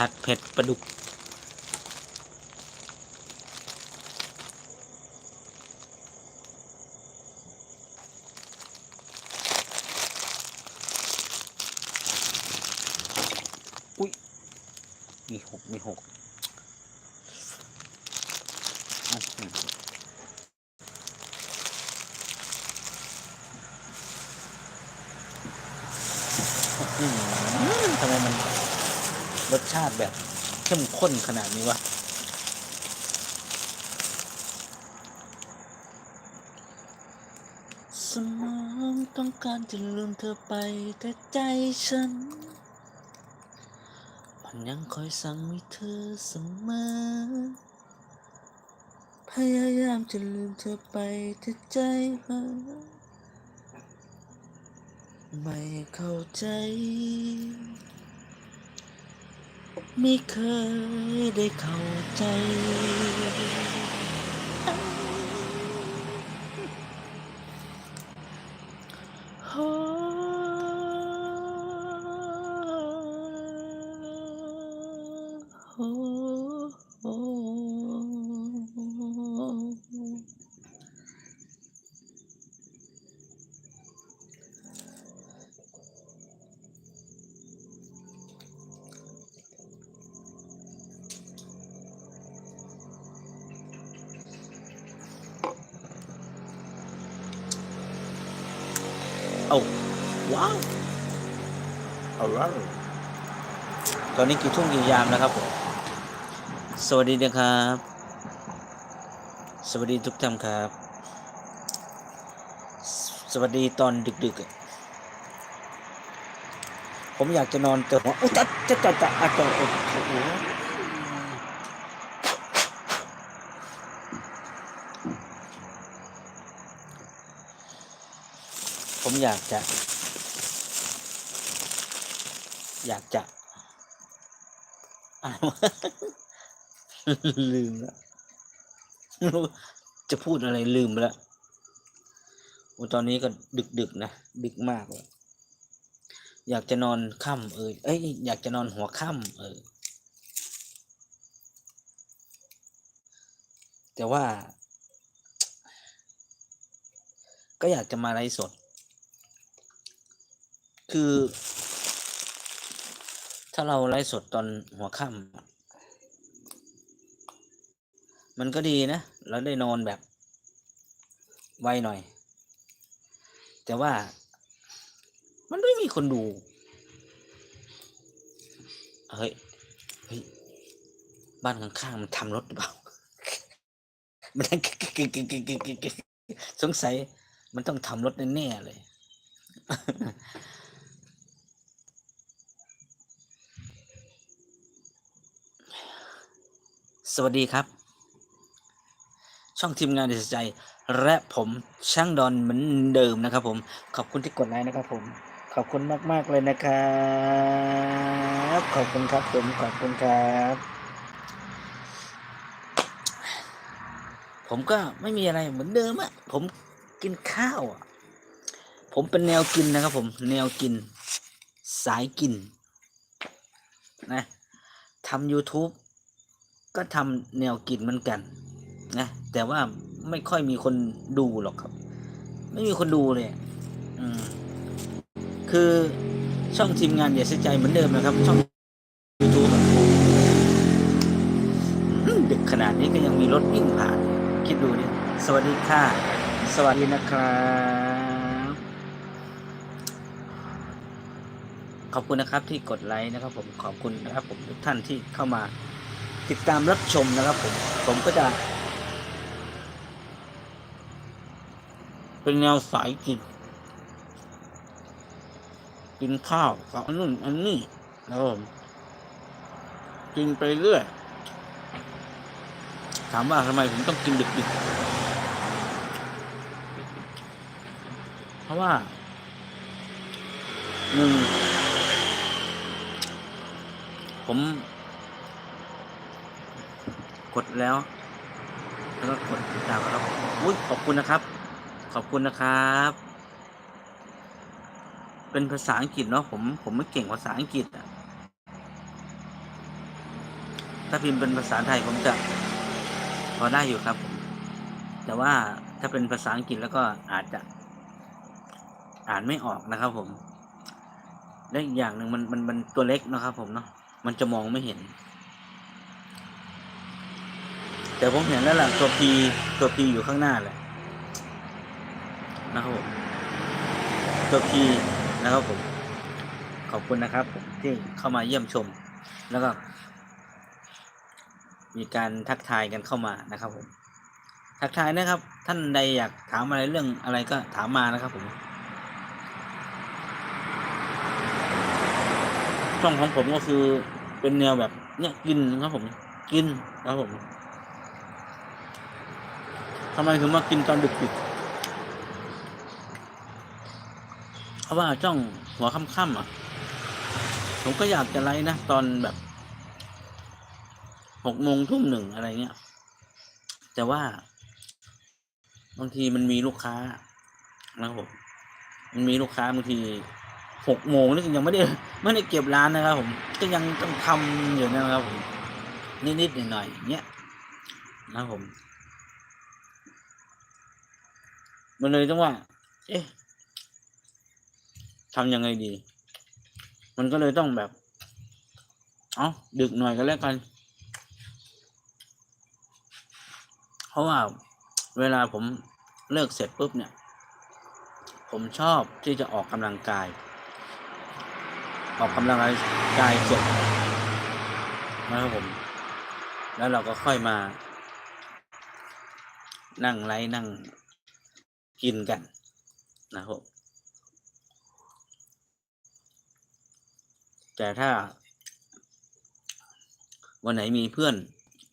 ผัดเผ็ดปลาดุก อุ้ย มีหก มีหกอื้อหืออื้อหือทำไมมัน รสชาติแบบเข้นขนาดนี้วะสมองต้องการจะลืมเธอไปแต่ใจฉัน มันยังคอยสั่งให้เธอเสมอ พยายามจะลืมเธอไปแต่ใจเธอไม่เข้าใจ ไม่เคยได้เข้าใจ เอาว้าวเอาว้าวตอนนี้กี่ทุ่มกี่ยามแล้วครับผมสวัสดีนะครับ สวัสดีทุกท่านครับ สวัสดีตอนดึกๆอะผมอยากจะนอนแต่หัวอุ๊ยจะจะจะจะอะจะโอ้โห อยากจะ อยากจะลืมแล้วไม่รู้จะพูดอะไรลืมไปแล้วตอนนี้ก็ดึกดึกๆนะดึกมากเลยอยากจะนอนค่ำเออเอ้ยอยากจะนอนหัวค่ำเออ แต่ว่า ก็อยากจะมาไลฟ์สด คือ ถ้าเราไล่สดตอนหัวค่ำมันก็ดีนะ เราได้นอนแบบ ไวหน่อย แต่ว่ามันไม่มีคนดู เฮ้ย เฮ้ย บ้านข้างๆมันทำรถหรือเปล่า มันสงสัยมันต้องทำรถแน่ๆเลย สวัสดีครับ ช่องทีมงานดชใจ และผมช่างดอนเหมือนเดิมนะครับผม ขอบคุณที่กดไลค์นะครับผม ขอบคุณมาก ๆ เลยนะครับ ขอบคุณครับผม ขอบคุณครับ ผมก็ไม่มีอะไรเหมือนเดิมอะผมกินข้าวอะผมเป็นแนวกินนะครับผม แนวกิน สายกินนะทำ YouTube ก็ทำแนวกินเหมือนกันนะแต่ว่าไม่ค่อยมีคนดูหรอกครับ ไม่มีคนดูเลยอะอืมคือช่องทีมงานอย่าเสียใจเหมือนเดิมนะครับ ช่อง YouTube อะอืมดึกขนาดนี้ก็ยังมีรถวิ่งผ่าน คิดดูดิสวัสดีค่ะ สวัสดีนะครับขอบคุณนะครับที่กดไลค์นะครับ ผมขอบคุณนะครับ ผมทุกท่านที่เข้ามา ติดตามรับชมนะครับผมผมก็จะ เป็นแนวสายกินกินข้าวกับอันนู่นอันนี้นะครับผมกินไปเรื่อย ถามว่าทำไมผมต้องกินดึกๆเพราะว่าหนึ่งผม กดแล้ว แล้วก็กดติดตามแล้วอุ้ยขอบคุณนะครับ ขอบคุณนะครับ เป็นภาษาอังกฤษเนาะผมผมไม่เก่งภาษาอังกฤษอะถ้าพิมพ์เป็นภาษาไทยผมจะพอได้อยู่ครับผมแต่ว่าถ้าเป็นภาษาอังกฤษแล้วก็อาจจะ อ่านไม่ออกนะครับ ผมและอีกอย่างหนึ่งมันมันมันตัวเล็กนะครับ ผมเนาะมันจะมองไม่เห็น แต่ผมเห็นแล้วล่ะตัวพีตัวพีอยู่ข้างหน้าแหละนะครับผมตัวพีนะครับผม ขอบคุณนะครับผมที่เข้ามาเยี่ยมชม แล้วก็ มีการทักทายกันเข้ามานะครับผม ทักทายนะครับ ท่านใดอยากถามอะไรเรื่องอะไรก็ถามมานะครับผมช่องของผมก็คือเป็นแนวแบบเนี่ยกินครับผม กินครับผม ทำไมถึงมากินตอนดึกๆเพราะว่าช่องหัวค่ำๆอะ ผมก็อยากจะไลฟ์นะตอนแบบหกโมงทุ่มหนึ่งอะไรเงี้ย แต่ว่า บางทีมันมีลูกค้านะครับผมมันมีลูกค้าบางทีหกโมงนี่ยังไม่ได้ไม่ได้เก็บร้านนะครับผม ก็ยังต้องทำอยู่นะครับผมนิดๆหน่อยๆอย่างเงี้ยนะครับผม มันเลยต้องว่า เอ๊ะทำยังไงดี มันก็เลยต้องแบบ เอาดึกหน่อยก็แล้วกัน เพราะว่าเวลาผมเลิกเสร็จปุ๊บเนี่ย ผมชอบที่จะออกกำลังกาย ออกกำลังกายเสร็จนะครับผม แล้วเราก็ค่อยมา นั่งไลฟ์นั่ง กินกันนะครับแต่ถ้า วันไหนมีเพื่อน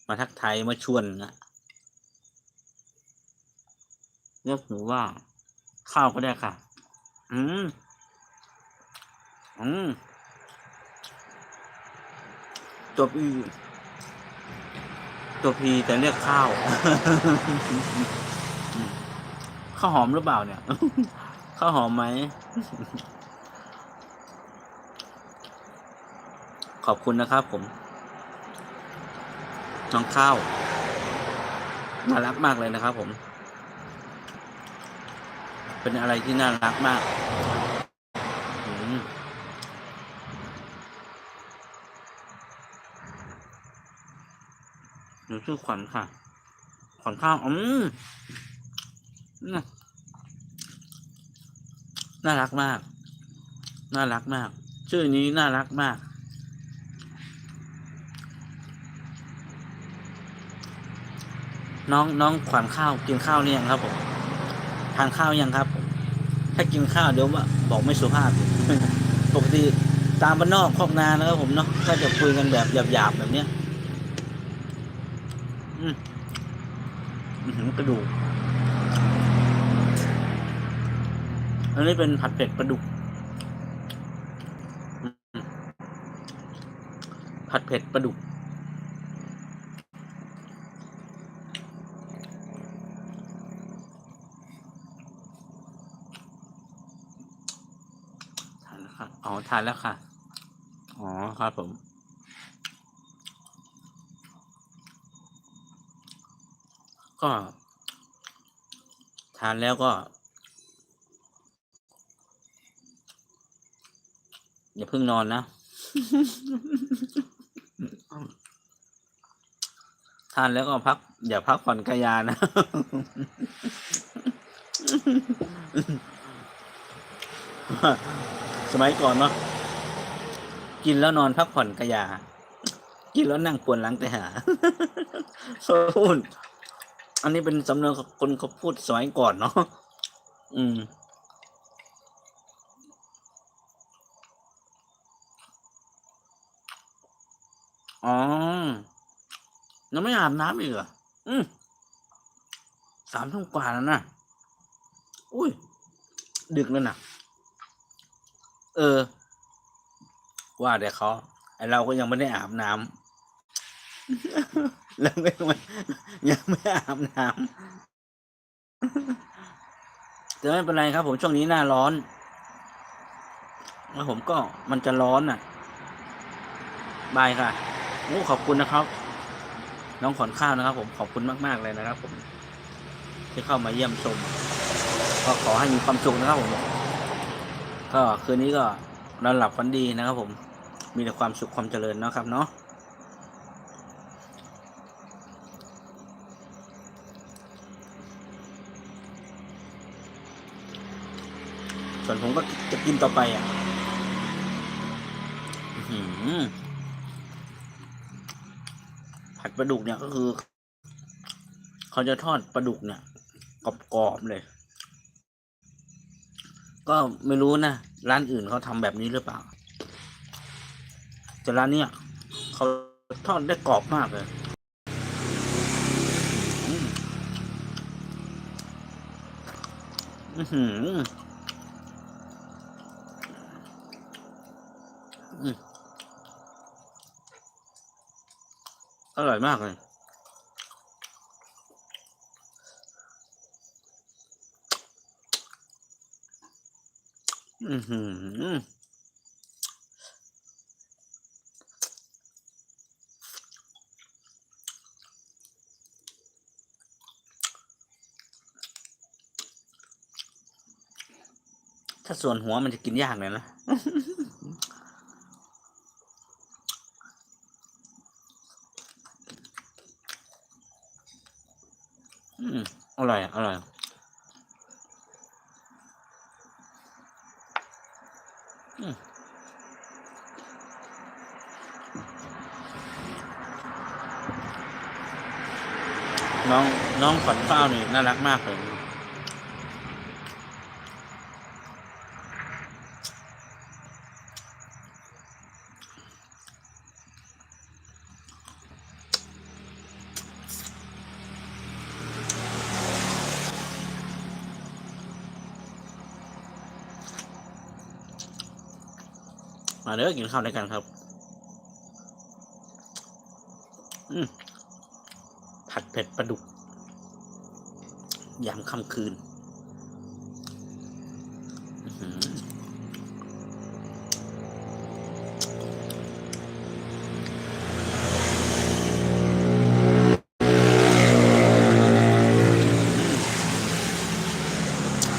มาทักทายมาชวนนะเรียกหนูว่า ข้าวก็ได้ค่ะ อืม อืม ตัวพีตัวพีแต่เรียกข้าว ข้าวหอมหรือเปล่าเนี่ย ข้าวหอมไหม ขอบคุณนะครับผม น้องข้าวน่ารักมากเลยนะครับผม เป็นอะไรที่น่ารักมากอืมหนูชื่อขวัญค่ะ ขวัญข้าว อืมน่ะ น่ารักมาก น่ารักมาก ชื่อนี้น่ารักมาก น้องน้องขวัญข้าวกินข้าวหรือยังครับผมทานข้าวยังครับ ถ้ากินข้าวเดี๋ยวว่าบอกไม่สุภาพปกติตามบ้านนอกคอกนานะครับผมเนาะก็จะคุยกันแบบหยาบๆแบบเนี้ย อืมอือหือกระดูก อันนี้เป็นผัดเผ็ดปลาดุก ผัดเผ็ดปลาดุก ทานแล้วค่ะ อ๋อ ทานแล้วค่ะ อ๋อ ครับผมก็ ทานแล้วก็ อย่าเพิ่งนอนนะ ทานแล้วก็พัก อย่าพักผ่อนกายานะ สมัยก่อนเนาะกินแล้วนอนพักผ่อนกายา กินแล้วนั่งปวดหลังแต่หาพูดอันนี้เป็นสำเนียงของคนเขาพูดสมัยก่อนเนาะอืม อ๋อยังไม่อาบน้ำอีกเหรอ อืมสามทุ่มกว่าแล้วนะ อุ้ย ดึกแล้วนะเออ ว่าแต่เขา ไอเราก็ยังไม่ได้อาบน้ำแล้วก็ยังไม่ยังไม่อาบน้ำแต่ไม่เป็นไรครับผมช่วงนี้หน้าร้อน แล้วผมก็มันจะร้อนอะ บายค่ะ อ้ขอบคุณนะครับ น้องขอนข้าวนะครับ ผมขอบคุณมาก ๆ เลยนะครับ ผมที่เข้ามาเยี่ยมชม ก็ขอให้มีความสุขนะครับ ผม ก็คืนนี้ก็นอนหลับฝันดีนะครับ ผม มีแต่ความสุขความเจริญนะครับ เนาะส่วนผมก็จะกินต่อไปอะ อื้อหือ ผัดปลาดุกเนี่ยก็คือ เขาจะทอดปลาดุกเนี่ยกรอบๆเลย ก็ไม่รู้นะร้านอื่นเขาทำแบบนี้หรือเปล่า แต่ร้านเนี้ยเขาทอดได้กรอบมากเลยอืมอื้อหืออื อร่อยมากเลย อือหือถ้าส่วนหัวมันจะกินยากเลยนะ อืมอ ร่อย อร่อย น้องน้องฝันเฝ้านี่น่ารักมากเลย มาเด้อกินข้าวด้วยกันครับอืมผัดเผ็ดปลาดุก ยามค่ำคืน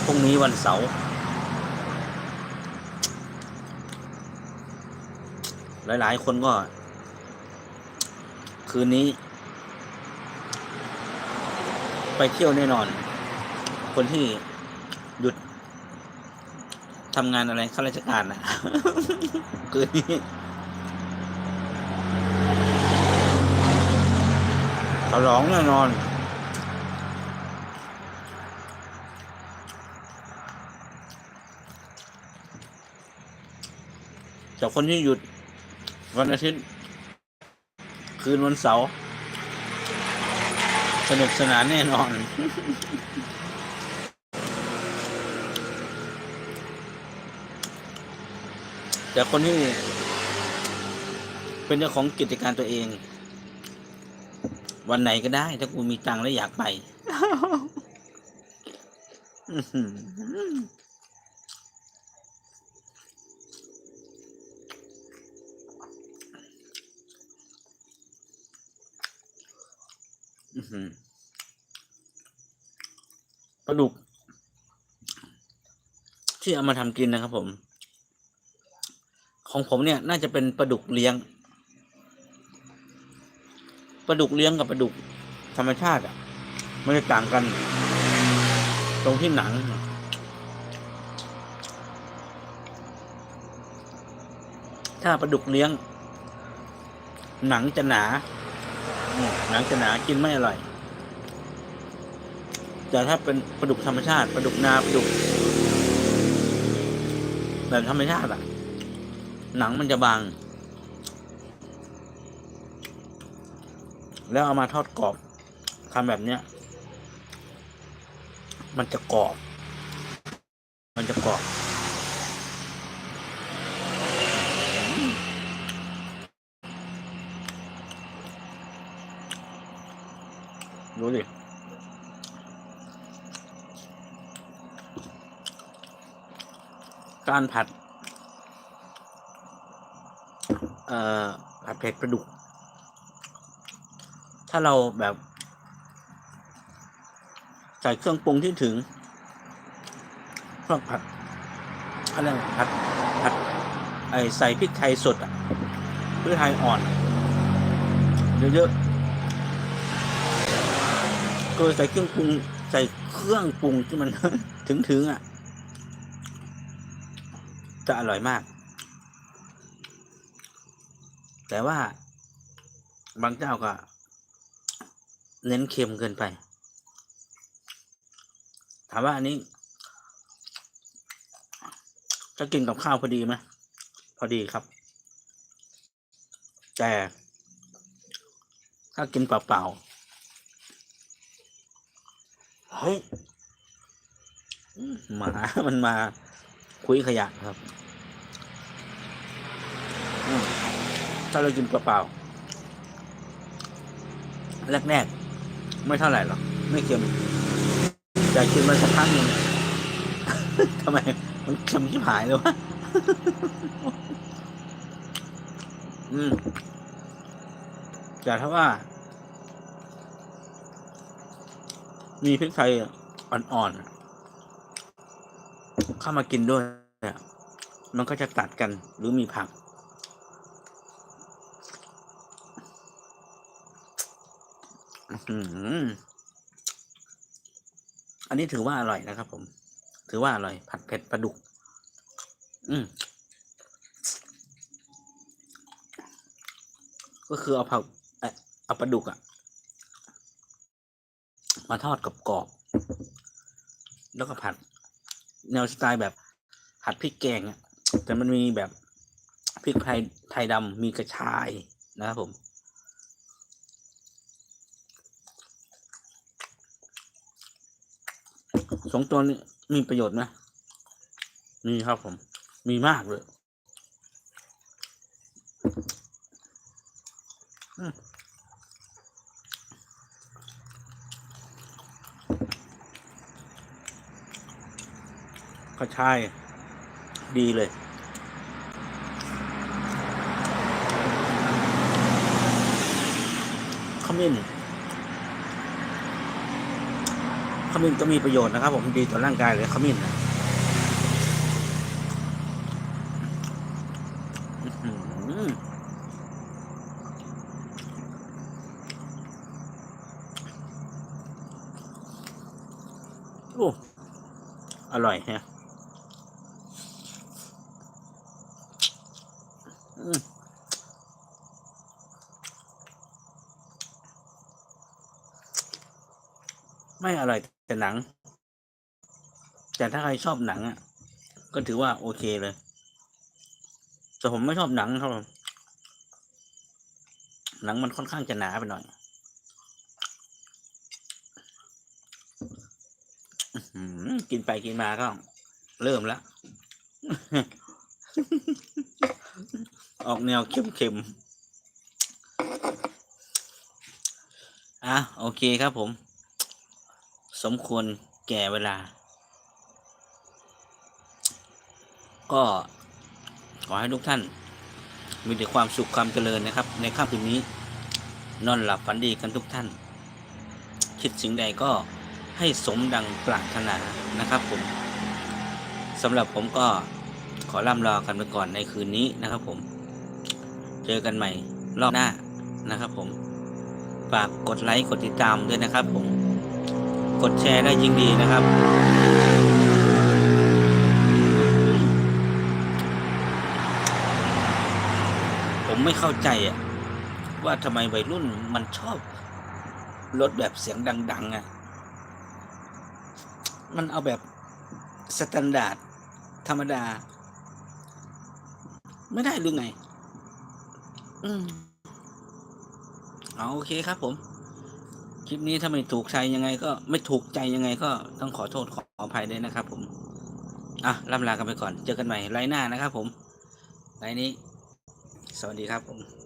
พรุ่งนี้วันเสาร์ หลาย ๆ คนก็ คืนนี้ ไปเที่ยวแน่นอน คนที่หยุดทำงานอะไรข้าราชการนะคืนนี้เขาร้องแน่นอนจากคนที่หยุด วันอาทิตย์ คืนวันเสาร์สนุกสนานแน่นอน แต่คนที่ เป็นเจ้าของกิจการตัวเอง วันไหนก็ได้ ถ้ากูมีตังค์แล้วอยากไป อื้อหือ อื้อหือ ปลาดุก ที่เอามาทำกินนะครับผม ของผมเนี่ย น่าจะเป็นปลาดุกเลี้ยงปลาดุกเลี้ยงกับปลาดุกธรรมชาติอะ มันจะต่างกัน ตรงที่หนัง ถ้าปลาดุกเลี้ยง หนังจะหนา หนังจะหนากินไม่อร่อย แต่ถ้าเป็นปลาดุกธรรมชาติปลาดุกนาปลาดุกแบบธรรมชาติอะหนังมันจะบาง แล้วเอามาทอดกรอบทำแบบเนี้ย มันจะกรอบ มันจะกรอบ ดูดิการผัด เอ่อ ผัดเผ็ดปลาดุก ถ้าเราแบบ ใส่เครื่องปรุงที่ถึงพวกผัดอะไรผัดผัดไอใส่พริกไทยสดอะพริกไทยอ่อน เยอะๆ ก็ใส่เครื่องปรุงใส่เครื่องปรุงที่มันถึงๆอะ จะอร่อยมาก แต่ว่าบางเจ้าก็ เน้นเค็มเกินไป ถามว่าอันนี้จะกินกับข้าวพอดีไหมพอดีครับ แต่ถ้ากินเปล่าๆ เฮ้ยหมามันมาคุยขยะครับถ้าเรากินเปล่าๆแรกๆไม่เท่าไหร่หรอก ไม่เค็มแต่กินมาสักพักหนึ่งทำไม มันเค็มชิบหายเลยวะอืมแต่ถ้าว่า มีพริกไทยอ่อนๆเข้ามากินด้วยเนี่ยมันก็จะตัดกันหรือมีผักอื้มอันนี้ถือว่าอร่อยนะครับผม ถือว่าอร่อย ผัดเผ็ดปลาดุก อืมก็คือเอาผักเออเอาปลาดุกอะ มาทอดกับกรอบๆแล้วก็ผัด แนวสไตล์แบบผัดพริกแกงอะแต่มันมีแบบพริกไทยไทยดำมีกระชายนะครับผมสองตัวนี้มีประโยชน์ไหมมีครับผม มีมากเลย อืม กระชาย ดีเลย ขมิ้น ขมิ้นก็มีประโยชน์นะครับ ผมดีต่อร่างกายเลยขมิ้นนะอื้ออโอ้ อร่อยฮะอืมไม่อร่อยแต่หนัง แต่ถ้าใครชอบหนังอะ ก็ถือว่าโอเคเลย แต่ผมไม่ชอบหนังครับหนังมันค่อนข้างจะหนาไปหน่อยกินไปกินมาก็ เริ่มแล้ว ออกแนวเค็มๆ อะ โอเคครับผม สมควรแก่เวลา ก็ขอให้ทุกท่าน มีแต่ความสุขความเจริญนะครับ ในค่ำคืนนี้ นอนหลับฝันดีกันทุกท่าน คิดสิ่งใดก็ให้สมดังปรารถนานะครับผมสำหรับผมก็ขอล่ำลากันไปก่อนในคืนนี้นะครับผม เจอกันใหม่รอบหน้านะครับผมฝากกดไลค์กดติดตามด้วยนะครับผม กดแชร์ได้ยิ่งดีนะครับ ไม่เข้าใจอะว่าทำไมวัยรุ่นมันชอบรถแบบเสียงดัง ๆอะมันเอาแบบสแตนดาร์ดธรรมดา ไม่ได้หรือไง อืมเอาโอเคครับผม คลิปนี้ถ้าไม่ถูกใจยังไง ก็ไม่ถูกใจยังไง ก็ต้องขอโทษขออภัยด้วยนะครับผม อะล่ำลากันไปก่อน เจอกันใหม่ไลน์หน้านะครับผมไลน์นี้ สวัสดีครับผม